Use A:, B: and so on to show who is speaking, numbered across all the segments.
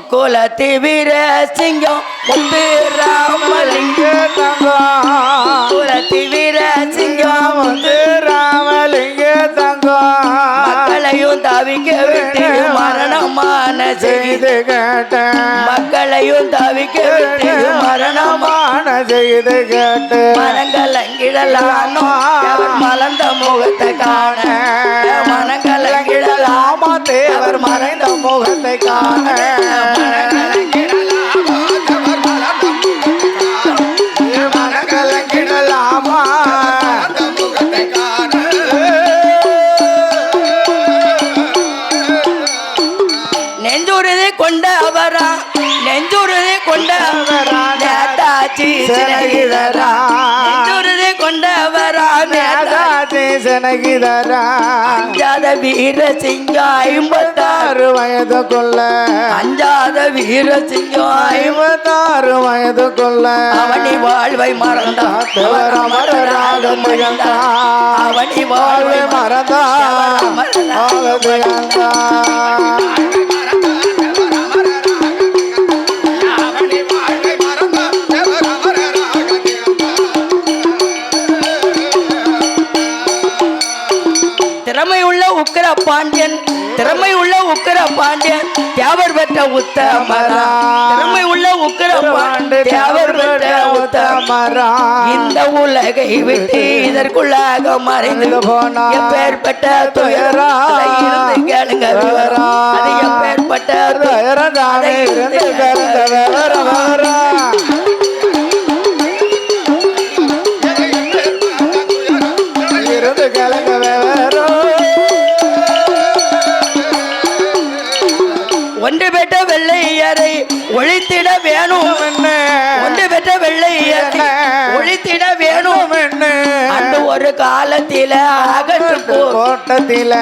A: முக்குலத்தி வீர சிங்கம் முத்து ராமலிங்க
B: தங்கம்
A: குலத்தி வீர சிங்கம்
B: முத்து ராமலிங்க தங்கம்
A: மக்களையும் தவிக்க விட்டு மரணமான செய்து
B: கேட்ட
A: மக்களையும் தவிக்க விட்டு
B: மரணமான செய்து கேட்டு
A: மனங்கலங்கிடலானோ மலர்ந்த முகத்தை காண. மனங்கலங்கிடலாம்
B: தேவர் மறைந்த முகத்தை காண.
A: நேதாஜி
B: சனகிதரா
A: அஞ்சாத வீர சிங்கம் ஐம்பத்தாறு
B: வயதுக்குள்ள
A: அஞ்சாத வீர சிங்கம் ஐம்பத்தாறு
B: வயதுக்குள்ள
A: அவனி வாழ்வை மறந்தான்.
B: தேவர் அமரராக
A: அவனி வாழ்வை
B: வாழ்வை மறந்தான்.
A: திறமை உள்ள உக்கிர பாண்டியன் திறமை உள்ள உக்கிர பாண்டியன் தேவர் பெற்ற உத்தமரா. திறமை உள்ள உக்கிர பாண்டியன் தேவர் பெற்ற உத்தமரா. இந்த உலகை விட்டு இதற்குள்ளாக மறைந்து
B: போனா
A: எப்பேற்பட்ட துயரா. இருந்து கேளுங்க விவரம். அது எப்பேற்பட்ட
B: இருந்து விவரம்.
A: ஒரு காலத்தில ஆகஸ்ட் போ
B: போட்டத்தில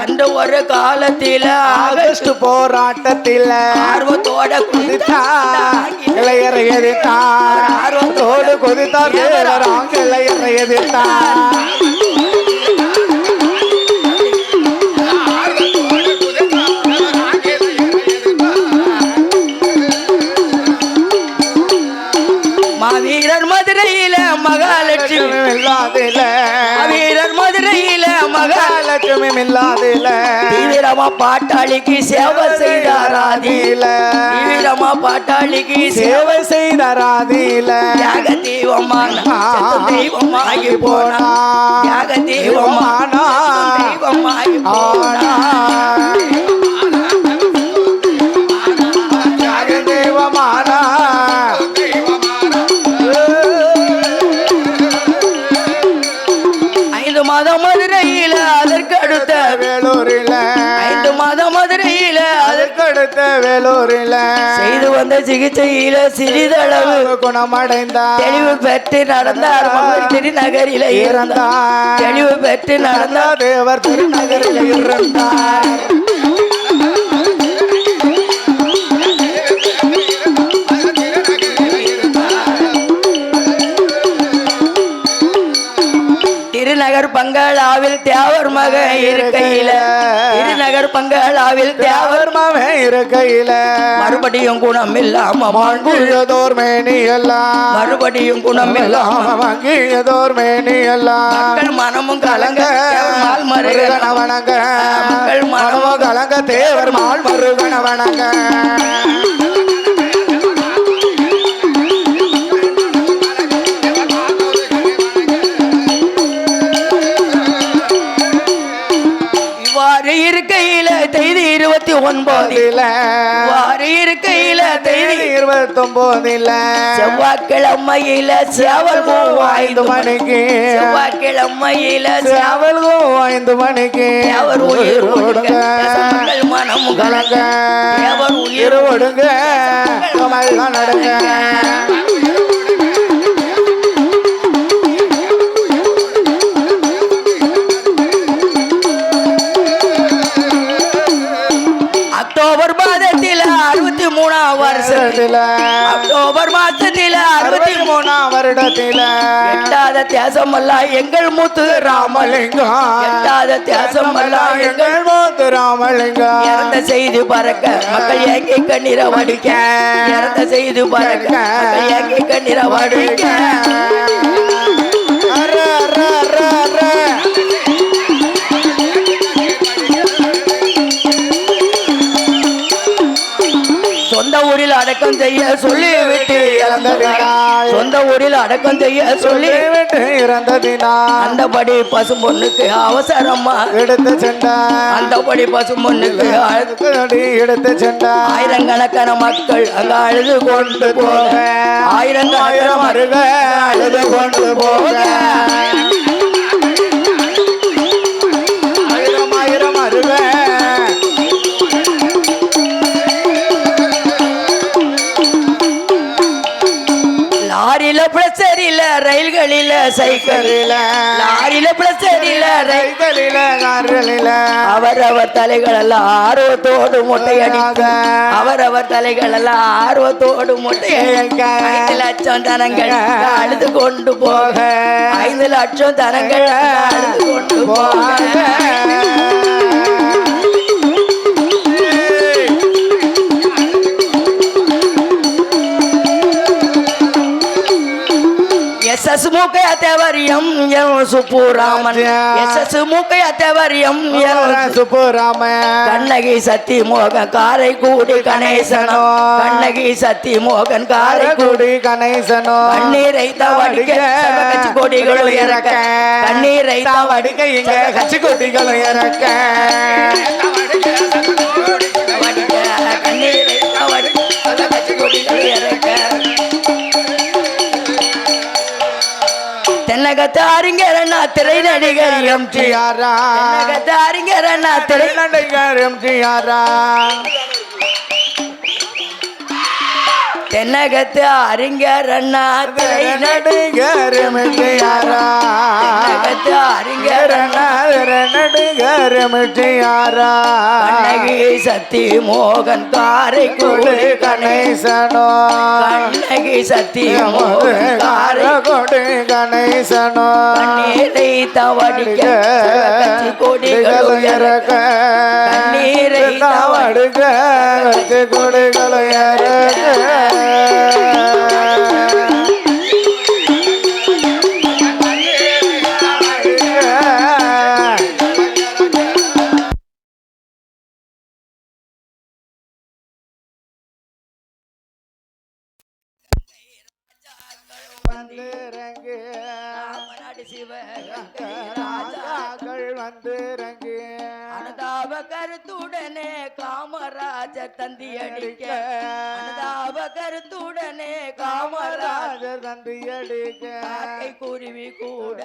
A: அன்று ஒரு காலத்தில ஆகஸ்ட்
B: போராட்டத்தில.
A: ஆர்வத்தோட
B: குதித்தார் இளையரை எதிர்த்தார். ஆர்வத்தோடு குதித்தார். ஆங்கிலேயரை எதிர்த்தார். இல்லாதில
A: தீவிரமா பாட்டாளிக்கு சேவை செய்தாராதி தீவிரமா பாட்டாளிக்கு சேவை
B: செய்தராதில
A: தியாக தெய்வமான தெய்வமாகி போனா தியாக தெய்வமான தெய்வமாகி போனா
B: வேலூரில
A: செய்து வந்த சிகிச்சையில சிறிதளவு
B: குணமடைந்தார்.
A: தெளிவு பெற்று நடந்தார். மகள் திருநகரில இருந்தார். தெளிவு பெற்று நடந்தார்.
B: தேவர் திருநகரில் இருந்தார்.
A: திருநகர் பங்களாவில் தேவர் மக இருக்கையில. திருநகர் பங்களாவில் தேவர்
B: மாமே இருக்கையில.
A: மறுபடியும் குணம் இல்லாம மாண்பு
B: மங்குழதோர் மேனி எல்லாம்
A: மறுபடியும் குணம் இல்லாம
B: மங்கிழதோர் மேனி எல்லாம்
A: மக்கள் மனமும் கலங்க மால் மருகன
B: வணங்க
A: மக்கள் மனமும்
B: மனமோ கலங்க தேவர் மால் மருகன வணங்க
A: இருபத்தி ஒன்பது
B: போதில
A: இவ்வாறு இருக்கையில தேதி.
B: இருபத்தி ஒன்பதுல
A: செவ்வாய்க்கிழமையில சேவல்
B: ஐந்து
A: ஐந்து மணி.
B: மணிக்கு.
A: செவ்வாய்க்கிழமையில சேவல்
B: சேவல்கும் ஐந்து மணிக்கு.
A: தேவர் உயிர்
B: ஓடுங்க
A: மனம்
B: கலங்க.
A: தேவர் உயிர்
B: கமல்லாம் நடங்க. வருடத்தில.
A: அக்டோபர் மாசத்தில அறுபத்தி
B: மூணாம் வருடத்தில.
A: எட்டாத தேசமெல்லாம் எங்கள் மூத்து ராமலிங்கம். எட்டாத தேசமெல்லாம் எங்கள்
B: எங்கள் மூத்து ராமலிங்கம்.
A: இறந்த செய்தி பறக்க மக்கள் ஏங்கி கண்ணீரை வடிக்க. இறந்த செய்தி பறக்க மக்கள் ஏங்கி கண்ணீரை வடிக்க. அடக்கம் செய்ய சொல்லி விட்டு
B: இறந்ததினாய்.
A: சொந்த ஊரில் அடக்கம் செய்ய சொல்லி
B: விட்டு இறந்ததினா
A: அந்தபடி பசும் பொண்ணுக்கு அவசரமா
B: எடுத்து சென்றார்.
A: அந்தபடி பசும் பொண்ணுக்கு
B: எடுத்து சென்றார்.
A: ஆயிரக்கணக்கான மக்கள் அங்க அழுது கொண்டு போக. ஆயிரக்கணக்கான
B: அருக அழுது கொண்டு போக.
A: சைக்கிளில லாரியில பிரச்சரியில ரயில்
B: கைகளில கார்களில
A: அவரவர் தலைகளெல்லாம் ஆர்வத்தோடு மொட்டையடிக்க அவரவர் தலைகளெல்லாம் ஆர்வத்தோடு மொட்டையடிக்க ஐந்து லட்சம் தனங்கள் அழுது கொண்டு போக. ஐந்து லட்சம் தனங்கள் அழுது கொண்டு போக. தேவரியம் N Subburaman. S S Mookkaiah தேவரியம் N
B: Subburama
A: Kannagi Sathi மோகன் காரைக்குடி கணேசனோ. கண்ணகி சத்தி மோகன் காரைக்குடி
B: காரக்குடி கணேசனோ.
A: கண்ணீரை தவடிக்க கட்சி கொடிகளும் இறக்க. கண்ணீரை
B: வடிக்க இங்க கட்சி கொடிகளும் இறக்க.
A: தவடிக்க கண்ணீரை தவடிக்க கொடிகளும் இறக்க. தென்னகத்து திரை நடிகர் எம் டி
B: எம்ஜிஆரா
A: தென்னகத்து அறிஞரண்ணா திரை
B: நடிகர் எம் எம்ஜிஆரா
A: தென்னகத்து அறிஞர் அண்ணா திரை
B: நடிகர் எம்ஜிஆரா
A: தென்னகத்து அறிஞர் அண்ணா
B: நடிகர் எம்ஜிஆரா
A: கண்ணகி சத்தி மோகன் காரைக்குடி கணேசன்
B: கணேசனோ.
A: கண்ணகி சத்தி மோகன் காரை
B: காரக்குடி கணேசனோ.
A: கண்ணீரை தவடிக்க கொடிகள் கண்ணீரை
B: தவடுக கட்சி
A: கருத்துடனே காமராஜர் தந்தி அடிக்க. அனுதாப கருத்துடனே காமராஜர்
B: தந்தி அடிக்க
A: காக்கை குருவி கூட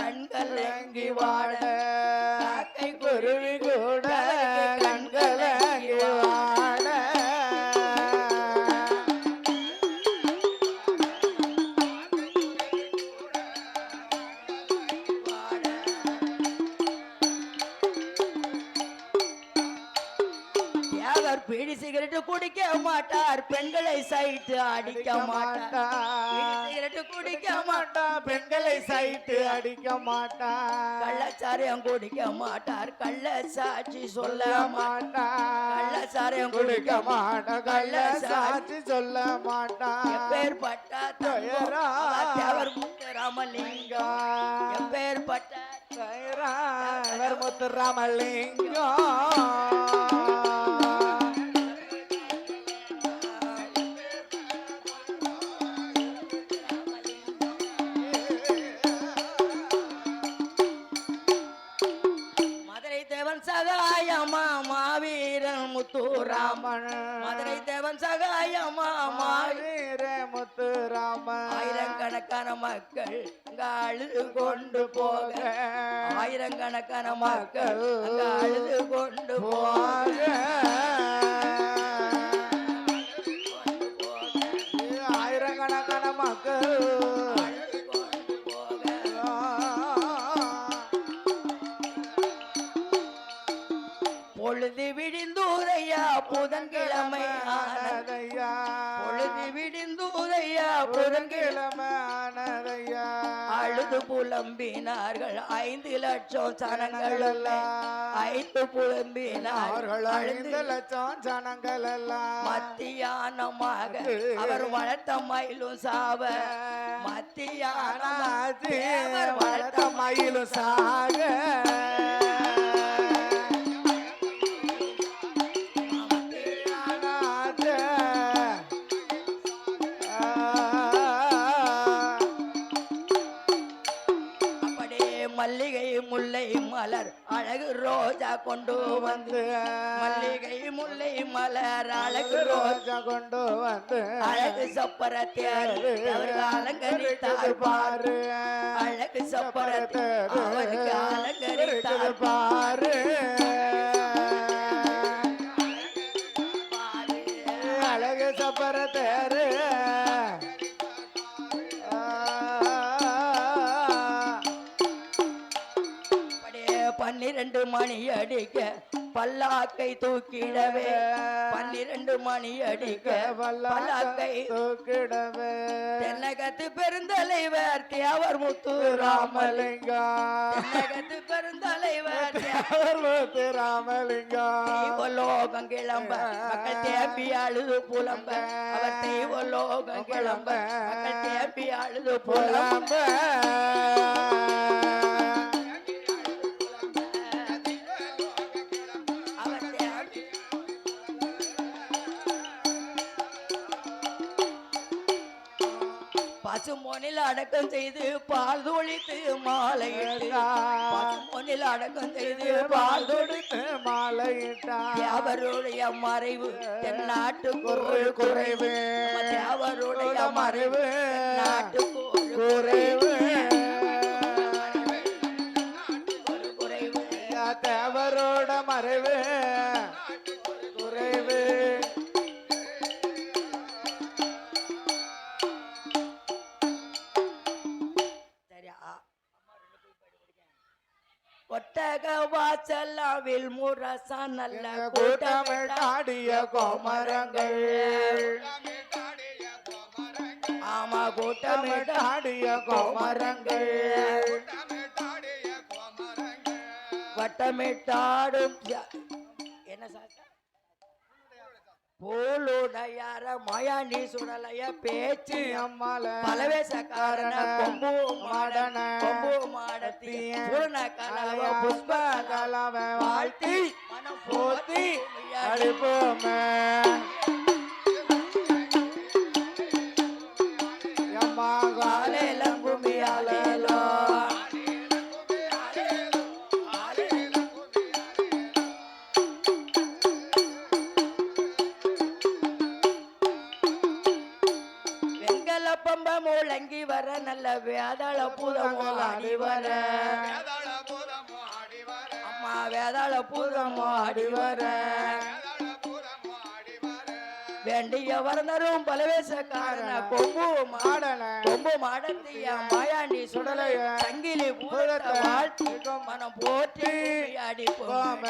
A: கண்கள் எங்கி வாட.
B: காக்கை குருவி கூட கண்கலங்கி வாட.
A: தேவர் பீடி சிகரெட் குடிக்க மாட்டார் பெண்களை சைட்டு அடிக்க மாட்டார். பீடி சிகரெட் குடிக்க மாட்டார்
B: மாட்டா பெண்களை சைட்டு அடிக்க மாட்டா.
A: கள்ளச்சாரியம் குடிக்க மாட்டார் கள்ள சாட்சி சொல்ல மாட்டார்
B: மாட்டா.
A: கள்ளச்சாரியம்
B: குடிக்க
A: குடிக்க
B: மாட்டா. கள்ள சாட்சி சொல்ல மாட்டா.
A: எப்பேற்பட்ட
B: துயரா.
A: தேவர் முத்துராமலிங்கம். எப்பேற்பட்ட
B: வர் முத்துராமலிங்கம்.
A: மதுரை ஆயிரக்கணக்கான மக்கள் அங்க அழுது கொண்டு போக. ஆயிரக்கணக்கான மக்கள் அங்க அழுது கொண்டு போக.
B: ஆயிரக்கணக்கான மக்கள்.
A: பொழுது விடிந்தூரையா புதன்கிழமை ஆனதையா? பொழுது விடிந்தூரையா புதன்கிழமை
B: ஆனதையா
A: அழுது புலம்பினார்கள். ஐந்து லட்சம் சனங்கள்
B: எல்லாம்
A: ஐந்து புலம்பினார்கள்.
B: ஐந்து லட்சம் ஜனங்கள் எல்லாம்
A: மத்தியானமாக அவர் வளர்த்த மயிலும் சாவ.
B: ஆனாச்சு
A: தேவர்
B: வளர்த்த மயிலும் சாக.
A: மலர் அழகு ரோஜா கொண்டு வந்து மல்லிகை முல்லை மலர் அழகு ரோஜா
B: கொண்டு வந்து
A: அழகு சப்பர தேர் அவருக்கு அலங்கரித்தார் பார். அழகு சப்பர தேர் அவருக்கு அலங்கரித்தார்
B: பாரு. அழகு சப்பர
A: பன்னிரண்டு மணி அடிக்க பல்லாக்கை தூக்கிடவே. பன்னிரண்டு மணி அடிக்க பல்லாக்கை
B: தூக்கிடவே.
A: தென்னகத்து பெருந்தலைவர் தேவர் முத்து ராமல்
B: ராமலிங்கம்
A: தென்னகத்து பெருந்தலைவர்
B: பார்வதி ராமலிங்கம்
A: தெய்வலோகம் கிளம்ப மக்கள் தேம்பி அழுது புலம்ப. அவர் தெய்வலோகம் கிளம்ப மக்கள் தேம்பி அழுது புலம்ப. பசுமொனில் அடக்கம் செய்து பால் தொழித்து மாலையிட்டு. பசுமொனில் அடக்கம் செய்து பால் தொழித்து
B: மாலையிட்டான்
A: தேவருடைய மறைவு தென்னாட்டு
B: குறை குறைவு
A: தேவருடைய மறைவு
B: மறைவு
A: நாட்டு
B: குறைவு.
A: குறைவு. ஒட்டக வாசல்லாவில் முரசா நல்ல
B: கூட்டமிட்டாடிய கோமரங்கள்.
A: ஆமா கூட்டமிட்ட
B: கோமரங்கள்.
A: வட்டமிட்டாடும் போலுடையார மயாண்டி சுடலைய பேச்சு
B: அம்மால
A: பலவேசக்காரன கொம்பு மாடன கொம்பு மாடத்தி பூர்ண கலவ புஷ்ப
B: கலவ
A: வாழ்த்தி மனம் போத்தி
B: அடிப்போமே.
A: வேதாள பூதமோ ஆடி வர. அம்மா வேதாள பூதமோ ஆடி வர. வேண்டிய வரந்தரும் பலவேசக்காரன. கொம்பு மாட
B: மாடன.
A: கொம்பு மாடத்திய மாயாண்டி சுடலைய சங்கிலி பூதத்தை வாழ்த்தி மனம் போற்றி அடிப்போம்.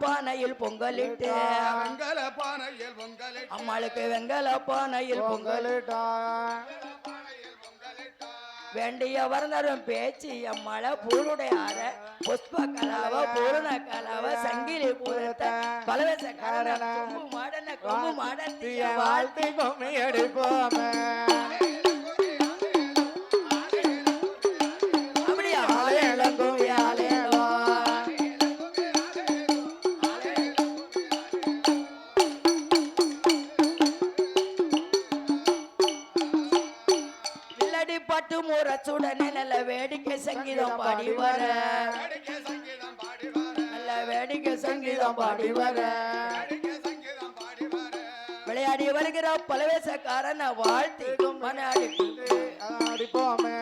A: பானையில் பொங்கலிட்டு.
C: மங்கள பானையில் பொங்கலிட்டு.
A: அம்மாளுக்கு வெங்கல பானையில் பொங்கல்.
B: பொங்கலிட்டா
A: வேண்டிய வரந்தரும் பேச்சு அம்மாள பூருடையார புஷ்ப கலாவ பூரண கலாவ சங்கிலி பூரத்த பலவேச காரண மாடன கொம்பு மாடத்திய
B: தீய
A: வாழ்த்தி.
B: பொம்மி அடிப்போமே
A: வேடிக்கை சங்கீதம் பாடி வர. விளையாடி வருகிற பலவேசக்காரன் வாழ்த்தி மனாடி
B: அடிப்போமே.